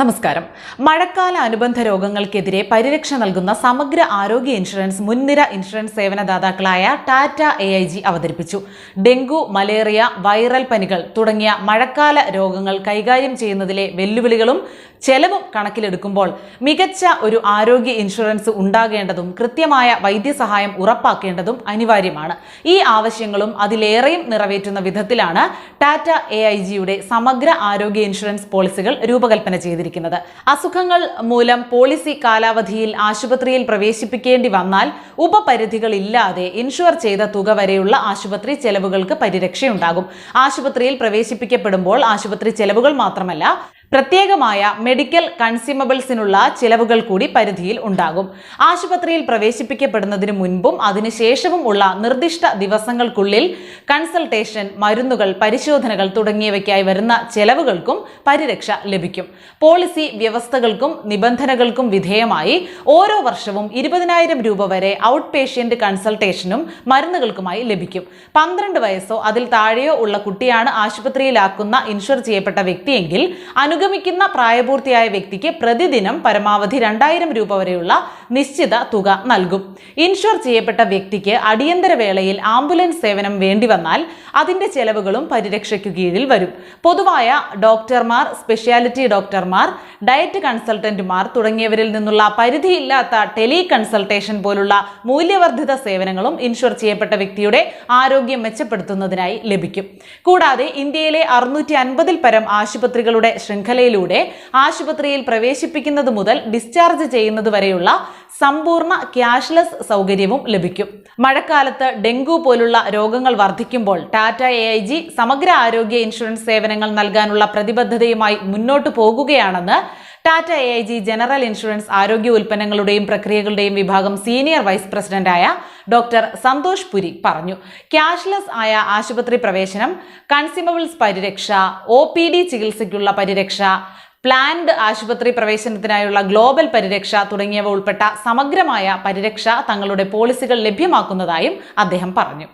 നമസ്കാരം. മഴക്കാല അനുബന്ധ രോഗങ്ങൾക്കെതിരെ പരിരക്ഷ നൽകുന്ന സമഗ്ര ആരോഗ്യ ഇൻഷുറൻസ് മുൻനിര ഇൻഷുറൻസ് സേവനദാതാക്കളായ ടാറ്റ എ ഐ ജി അവതരിപ്പിച്ചു. ഡെങ്കു മലേറിയ വൈറൽ പനികൾ തുടങ്ങിയ മഴക്കാല രോഗങ്ങൾ കൈകാര്യം ചെയ്യുന്നതിലെ വെല്ലുവിളികളും ചെലവും കണക്കിലെടുക്കുമ്പോൾ മികച്ച ഒരു ആരോഗ്യ ഇൻഷുറൻസ് ഉണ്ടാകേണ്ടതും കൃത്യമായ വൈദ്യസഹായം ഉറപ്പാക്കേണ്ടതും അനിവാര്യമാണ്. ഈ ആവശ്യങ്ങളും അതിലേറെയും നിറവേറ്റുന്ന വിധത്തിലാണ് ടാറ്റ എ ഐ ജിയുടെ സമഗ്ര ആരോഗ്യ ഇൻഷുറൻസ് പോളിസികൾ രൂപകൽപ്പന ചെയ്തിരിക്കുന്നത്. അസുഖങ്ങൾ മൂലം പോളിസി കാലാവധിയിൽ ആശുപത്രിയിൽ പ്രവേശിപ്പിക്കേണ്ടി വന്നാൽ ഉപപരിധികളില്ലാതെ ഇൻഷുർ ചെയ്ത തുക വരെയുള്ള ആശുപത്രി ചെലവുകൾക്ക് പരിരക്ഷയുണ്ടാകും. ആശുപത്രിയിൽ പ്രവേശിപ്പിക്കപ്പെടുമ്പോൾ ആശുപത്രി ചെലവുകൾ മാത്രമല്ല പ്രത്യേകമായ മെഡിക്കൽ കൺസ്യൂമബിൾസിനുള്ള ചിലവുകൾ കൂടി പരിധിയിൽ ഉണ്ടാകും. ആശുപത്രിയിൽ പ്രവേശിപ്പിക്കപ്പെടുന്നതിന് മുൻപും അതിനുശേഷവും ഉള്ള നിർദ്ദിഷ്ട ദിവസങ്ങൾക്കുള്ളിൽ കൺസൾട്ടേഷൻ മരുന്നുകൾ പരിശോധനകൾ തുടങ്ങിയവയ്ക്കായി വരുന്ന ചെലവുകൾക്കും പരിരക്ഷ ലഭിക്കും. പോളിസി വ്യവസ്ഥകൾക്കും നിബന്ധനകൾക്കും വിധേയമായി ഓരോ വർഷവും ഇരുപതിനായിരം രൂപ വരെ ഔട്ട് പേഷ്യന്റ് കൺസൾട്ടേഷനും മരുന്നുകൾക്കുമായി ലഭിക്കും. പന്ത്രണ്ട് വയസ്സോ അതിൽ താഴെയോ ഉള്ള കുട്ടിയാണ് ആശുപത്രിയിലാക്കുന്ന ഇൻഷുർ ചെയ്യപ്പെട്ട വ്യക്തിയെങ്കിൽ അനുഗമിക്കുന്ന പ്രായപൂർത്തിയായ വ്യക്തിക്ക് പ്രതിദിനം പരമാവധി രണ്ടായിരം രൂപ വരെയുള്ള നിശ്ചിത തുക നൽകും. ഇൻഷുർ ചെയ്യപ്പെട്ട വ്യക്തിക്ക് അടിയന്തര വേളയിൽ ആംബുലൻസ് സേവനം വേണ്ടി വന്നാൽ അതിന്റെ ചെലവുകളും പരിരക്ഷയ്ക്കു കീഴിൽ വരും. പൊതുവായ ഡോക്ടർമാർ സ്പെഷ്യാലിറ്റി ഡോക്ടർമാർ ഡയറ്റ് കൺസൾട്ടന്റുമാർ തുടങ്ങിയവരിൽ നിന്നുള്ള പരിധിയില്ലാത്ത ടെലി കൺസൾട്ടേഷൻ പോലുള്ള മൂല്യവർദ്ധിത സേവനങ്ങളും ഇൻഷുർ ചെയ്യപ്പെട്ട വ്യക്തിയുടെ ആരോഗ്യം മെച്ചപ്പെടുത്തുന്നതിനായി ലഭിക്കും. കൂടാതെ ഇന്ത്യയിലെ അറുന്നൂറ്റി അൻപതിൽ പരം ആശുപത്രികളുടെ ശൃംഖലയിലൂടെ ആശുപത്രിയിൽ പ്രവേശിപ്പിക്കുന്നത് മുതൽ ഡിസ്ചാർജ് ചെയ്യുന്നത് വരെയുള്ള സമ്പൂർണ ക്യാഷ്ലെസ് സൗകര്യവും ലഭിക്കും. മഴക്കാലത്ത് ഡെങ്കു പോലുള്ള രോഗങ്ങൾ വർദ്ധിക്കുമ്പോൾ ടാറ്റ എ ഐ ജി സമഗ്ര ആരോഗ്യ ഇൻഷുറൻസ് സേവനങ്ങൾ നൽകാനുള്ള പ്രതിബദ്ധതയുമായി മുന്നോട്ടു പോകുകയാണെന്ന് Tata A I G general insurance ആരോഗ്യ ഉൽപ്പന്നങ്ങളുടെയും പ്രക്രിയകളുടെയും വിഭാഗം സീനിയർ വൈസ് പ്രസിഡന്റായ ഡോക്ടർ സന്തോഷ് പുരി പറഞ്ഞു. ക്യാഷ്ലെസ് ആയ ആശുപത്രി പ്രവേശനം കൺസ്യൂമബിൾസ് പരിരക്ഷ ഒ പി ഡി ചികിത്സയ്ക്കുള്ള പരിരക്ഷ പ്ലാൻഡ് ആശുപത്രി പ്രവേശനത്തിനായുള്ള ഗ്ലോബൽ പരിരക്ഷ തുടങ്ങിയവ ഉൾപ്പെട്ട സമഗ്രമായ പരിരക്ഷ തങ്ങളുടെ പോളിസികൾ ലഭ്യമാക്കുന്നതായും അദ്ദേഹം പറഞ്ഞു.